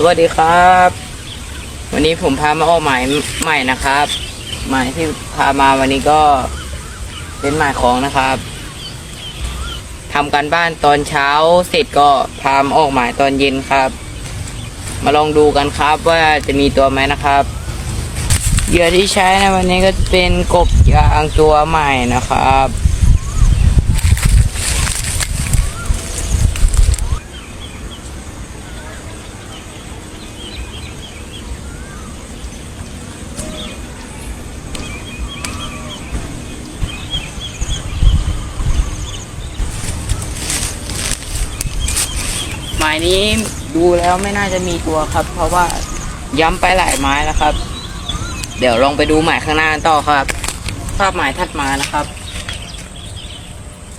สวัสดีครับ วันนี้ผมพามาออกหมายใหม่นะครับ หมายที่พามาวันนี้ก็เป็นหมายของนะครับทำการบ้านตอนเช้าเสร็จก็พามาออกหมายตอนเย็นครับ มาลองดูกันครับว่าจะมีตัวไหมนะครับเหยื่อที่ใช้ในวันนี้ก็เป็นกบยางตัวใหม่นะครับ หมายนี้ดูแล้วไม่น่าจะมีตัวครับ เพราะว่าย้ำไปหลายไม้แล้วครับ เดี๋ยวลองไปดูหมายข้างหน้าต่อครับ ภาพหมายถัดมานะครับ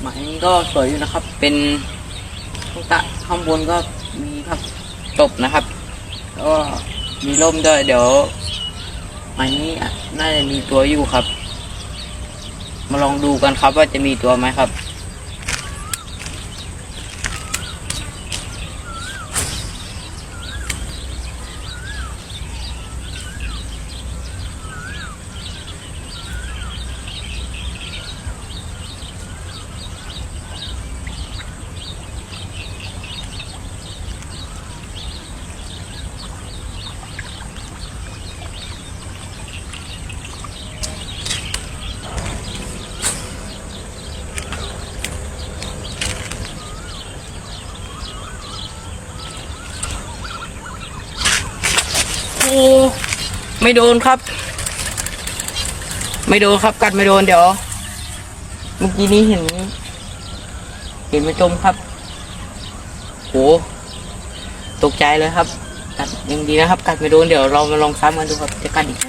หมายนี้ก็สวยอยู่นะครับ เป็นข้างตะข้างบนก็มีครับตบนะครับแล้วก็มีร่มด้วยเดี๋ยวหมายนี้น่าจะมีตัวอยู่ครับ มาลองดูกันครับว่าจะมีตัวไหมครับ โอ้ไม่โดนครับ ไม่โดนครับ กัดไม่โดนเดี๋ยว เมื่อกี้นี้เห็น เห็นมาจมครับโหตกใจเลยครับ กัดยังดีนะครับ กัดไม่โดนเดี๋ยวเรามาลองซ้ำกันดูครับจะกัดอีกนะเ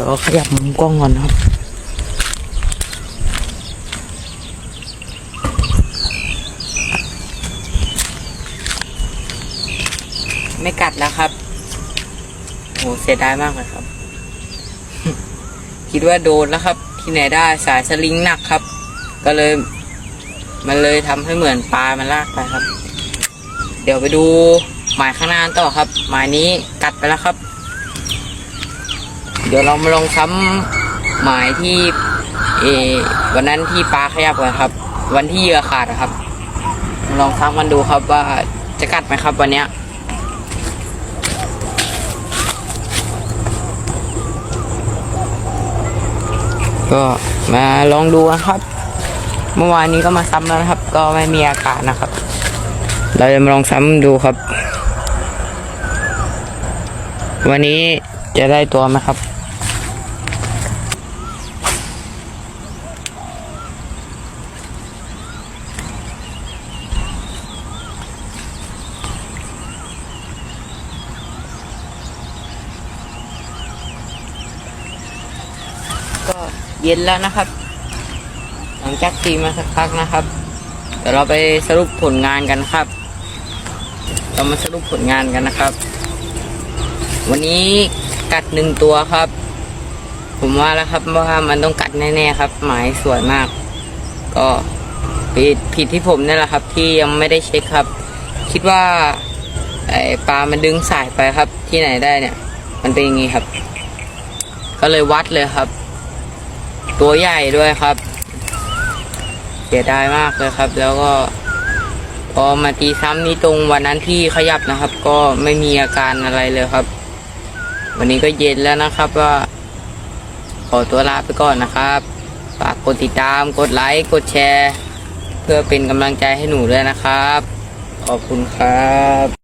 ดี๋ยวขยับมุมกล้องก่อนนะครับ ไม่กัดแล้วครับโหเสียดายมากเลยครับ คิดว่าโดนแล้วครับ ที่ไหนได้สายสลิงหนักครับ ก็เลย มันเลยทำให้เหมือนปลามันลากไปครับ เดี๋ยวไปดูหมายข้างหน้าต่อครับ หมายนี้กัดไปแล้วครับ เดี๋ยวเรามาลองซ้ำหมายที่เอวันนั้นที่ปลาขยับกันครับ วันที่เหยื่อขาดครับมาลองซ้ำมันดูครับว่าจะกัดไหมครับวันเนี้ยก็มาลองดูนะครับ เมื่อวานนี้ก็มาซ้ำแล้วนะครับ ก็ไม่มีอาการนะครับ เราจะมาลองซ้ำดูครับ วันนี้จะได้ตัวไหมครับ ก็เย็นแล้วนะครับ หลังจากตีมาสักพักนะครับ เดี๋ยวเราไปสรุปผลงานกันครับ เรามาสรุปผลงานกันนะครับ วันนี้กัดหนึ่งตัวครับ ผมว่าแล้วครับว่ามันต้องกัดแน่ๆครับ หมายสวยมาก ก็ผิดผิดที่ผมนี่แหละครับ ที่ยังไม่ได้เช็คครับ คิดว่าไอปลามันดึงสายไปครับ ที่ไหนได้เนี่ย มันเป็นอย่างงี้ครับ ก็เลยวัดเลยครับ ตัวใหญ่ด้วยครับเสียดายมากเลยครับ แล้วก็ พอมาตีซ้ำนี้ตรงวันนั้นที่ขยับนะครับ ก็ไม่มีอาการอะไรเลยครับ วันนี้ก็เย็นแล้วนะครับว่า ขอตัวลาไปก่อนนะครับฝากกดติดตามกดไลค์กดแชร์ เพื่อเป็นกำลังใจให้หนูด้วยนะครับ ขอบคุณครับ